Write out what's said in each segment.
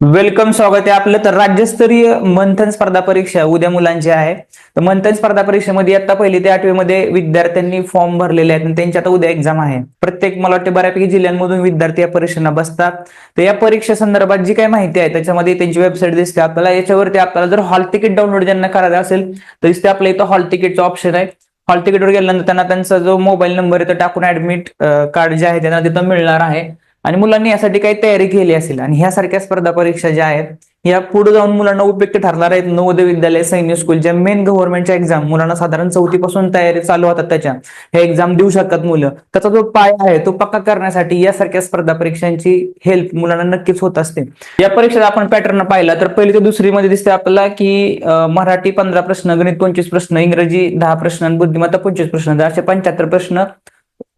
Welcome स्वागत आहे आपलं. तर राज्यस्तरीय मंथन स्पर्धा परीक्षा उद्या मुलांची आहे. तर मंथन स्पर्धा परीक्षेमध्ये आता पहिली ते आठवी मध्ये विद्यार्थ्यांनी फॉर्म भरलेले आहेत आणि त्यांची आता उद्या एक्झाम आहे. प्रत्येक मला वाटते बऱ्यापैकी जिल्ह्यांमधून विद्यार्थी या परीक्षेला बसतात. तर या परीक्षे संदर्भात जी काही माहिती आहे त्याच्यामध्ये त्यांची वेबसाईट दिसते आपल्याला. याच्यावरती आपल्याला जर हॉल तिकीट डाउनलोड ज्यांना करायचं असेल तर दिसते आपल्या इथं हॉल तिकीटचं ऑप्शन आहे. हॉल तिकीटवर गेल्यानंतर त्यांना त्यांचा जो मोबाईल नंबर आहे तो टाकून ऍडमिट कार्ड जे आहे त्यांना तिथं मिळणार आहे. आणि मुलांनी यासाठी काही तयारी केली असेल. आणि ह्यासारख्या स्पर्धा परीक्षा ज्या आहेत या पुढे जाऊन मुलांना उपयुक्त ठरणार आहेत. नवोदय विद्यालय सैनिक स्कूलच्या मेन गव्हर्नमेंटच्या एक्झाम मुलांना साधारण चौथीपासून तयारी चालू होतात त्याच्या. हे एक्झाम देऊ शकतात मुलं. त्याचा जो पाय आहे तो पक्का करण्यासाठी यासारख्या स्पर्धा परीक्षांची हेल्प मुलांना नक्कीच होत असते. या परीक्षेत आपण पॅटर्न पाहिला तर पहिली ते दुसरी मध्ये दिसते आपल्याला की मराठी पंधरा प्रश्न गणित पंचवीस प्रश्न इंग्रजी दहा प्रश्न आणि बुद्धिमत्ता पंचवीस प्रश्न असे पंच्याहत्तर प्रश्न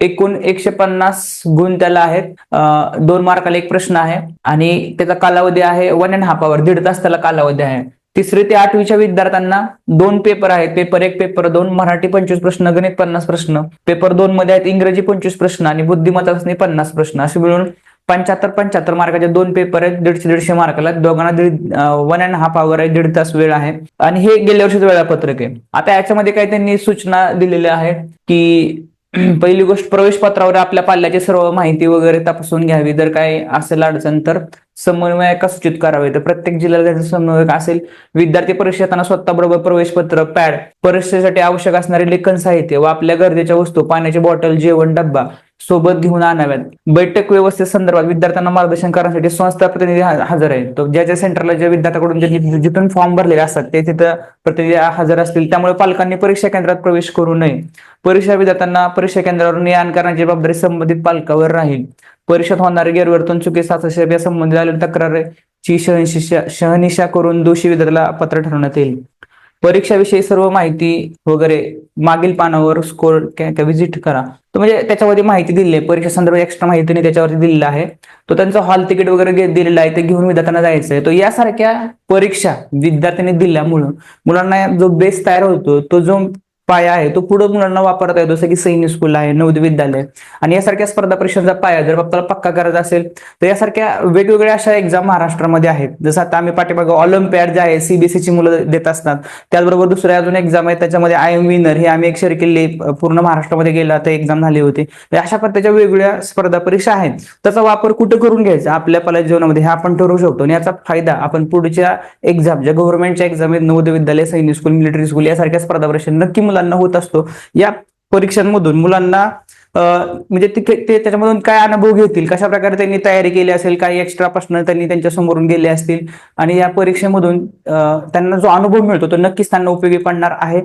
एकूण एकशे पन्नास गुण त्याला आहेत. दोन मार्काला एक प्रश्न आहे. आणि त्याचा कालावधी आहे वन अँड हाफ आवर दीड तास त्याला कालावधी आहे. तिसरी ते आठवीच्या विद्यार्थ्यांना दोन पेपर आहेत. पेपर एक पेपर दोन मराठी पंचवीस प्रश्न गणित पन्नास प्रश्न. पेपर दोन मध्ये आहेत इंग्रजी पंचवीस प्रश्न आणि बुद्धिमत्ता पन्नास प्रश्न. असे मिळून पंच्याहत्तर पंच्याहत्तर मार्काचे दोन पेपर आहेत. दीडशे दीडशे मार्काला आहेत. दोघांना दीड वन अँड हाफ आवर आहे. दीड तास वेळ आहे. आणि हे गेल्या वर्षीचं वेळापत्रक आहे. आता याच्यामध्ये काही त्यांनी सूचना दिलेल्या आहेत की पहिली गोष्ट प्रवेश पत्रावर आपल्या पाल्याची सर्व माहिती वगैरे तपासून घ्यावी. जर काय असेल अडचण तर समन्वयका सूचित करावे. तर प्रत्येक जिल्ह्याला त्याचा समन्वयक असेल. विद्यार्थी परीक्षेताना स्वतःबरोबर प्रवेश पत्र पॅड परीक्षेसाठी आवश्यक असणारे लेखन साहित्य व आपल्या गरजेच्या वस्तू पाण्याची बॉटल जेवण डब्बा सोबत घेऊन आणाव्यात. बैठक व्यवस्थेसंदर्भात विद्यार्थ्यांना मार्गदर्शन करण्यासाठी संस्था प्रतिनिधी हजर आहेत. तो ज्या ज्या सेंटरला ज्या विद्यार्थ्याकडून जिथून फॉर्म भरलेले असतात ते तिथं प्रतिनिधी हजर असतील. त्यामुळे पालकांनी परीक्षा केंद्रात प्रवेश करू नये. परीक्षा विद्यार्थ्यांना परीक्षा केंद्रावर ने आण करण्याची जबाबदारी संबंधित पालकावर राहील. परीक्षेत होणारे गैरवर्तन चुकी सातशे या संबंधित आलेल्या तक्रारीची शहनिशा शहनिशा करून दोषी विद्यार्थ्याला पत्र ठरवण्यात येईल. परीक्षाविषयी सर्व माहिती वगैरे मागील पानावर स्कोर व्हिजिट करा. तो म्हणजे त्याच्यावरती माहिती दिली आहे. परीक्षा संदर्भात एक्स्ट्रा माहिती त्याच्यावरती दिलेला आहे. तो त्यांचा हॉल तिकीट वगैरे दिलेला दिलेलं आहे. ते घेऊन विद्यार्थ्यांना जायचं आहे तो यासारख्या परीक्षा विद्यार्थ्यांनी दिल्यामुळं मुलांना जो बेस तयार होतो तो जो पाया आहे तो पुढे मुलांना वापरता येतो जसं की सैनिक स्कूल आहे नवोदय विद्यालय. आणि यासारख्या स्पर्धा परीक्षांचा पाया जर आपल्याला पक्का करायचा असेल तर यासारख्या वेगवेगळ्या अशा एक्झाम महाराष्ट्रामध्ये आहेत. जसं आता आम्ही पाठीमागे ऑलिम्पियाड जे आहे सीबीएसईची मुलं देत असतात त्याचबरोबर दुसऱ्या अजून एक्झाम आहे त्याच्यामध्ये आय एम विनर हे आम्ही एक शेअर केले पूर्ण महाराष्ट्रामध्ये गेला तर एक्झाम झाली होती. तर अशा पद्धतीच्या वेगवेगळ्या स्पर्धा परीक्षा आहेत. त्याचा वापर कुठं करून घ्यायचा? आपल्या पाल्या जीवनामध्ये हे आपण ठरवू शकतो. आणि याचा फायदा आपण पुढच्या एक्झाम ज्या गव्हर्नमेंटच्या एक्झाम आहेत नवोदय विद्यालय सैनिक स्कूल मिलिटरी स्कूल यासारख्या स्पर्धा परीक्षा नक्की मुलं मुलांना होत असतो. या परीक्षांमधून मुलांना म्हणजे ते त्याच्यामधून काय अनुभव घेतील? कशा प्रकारे त्यांनी तयारी केली असेल? काही एक्स्ट्रा प्रश्न त्यांनी त्यांच्या समोरून गेले असतील? आणि या परीक्षेमधून त्यांना जो अनुभव मिळतो तो नक्कीच त्यांना उपयोगी पडणार आहे.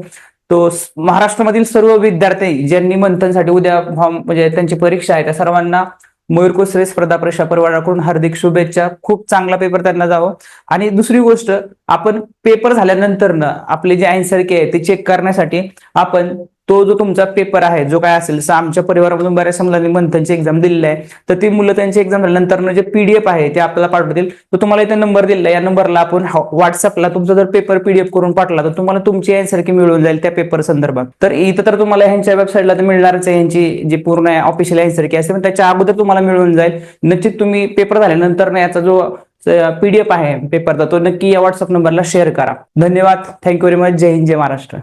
तो महाराष्ट्रामधील सर्व विद्यार्थी ज्यांनी मंथनसाठी उद्या फॉर्म म्हणजे त्यांची परीक्षा आहे त्या सर्वांना मयूर कोसरे स्पर्धा परीक्षा परिवाराकडून हार्दिक शुभेच्छा. खूप चांगला पेपर त्यांना जावं. आणि दुसरी गोष्ट आपण पेपर झाल्यानंतर ना आपले जे आन्सर के आहे ते चेक करण्यासाठी आपण तो जो तुमचा पेपर आहे जो काय असेल आमच्या परिवारामधून बऱ्याच मुलांनी मंथनची एक्झाम दिलेली आहे. तर ती मुलं त्यांची एक्झाम झाल्यानंतर जे पीडीएफ आहे ते आपल्याला पाठवतील. तर तुम्हाला इथे नंबर दिला या नंबरला आपण व्हॉट्सअपला तुमचा जर पेपर पीडीएफ करून पाठवला तर तुम्हाला तुमची आन्सर की मिळून जाईल त्या पेपर संदर्भात. तर इथं तर तुम्हाला ह्यांच्या वेबसाईटला तर मिळणारच आहे यांची जी पूर्ण ऑफिशियल आन्सर की असेल त्याच्या अगोदर तुम्हाला मिळून जाईल. नक्कीच तुम्ही पेपर झाल्यानंतर याचा जो पीडीएफ आहे पेपरचा तो नक्की या व्हॉट्सअप नंबरला शेअर करा. धन्यवाद. Thank you very much Jai Hind Jai Maharashtra.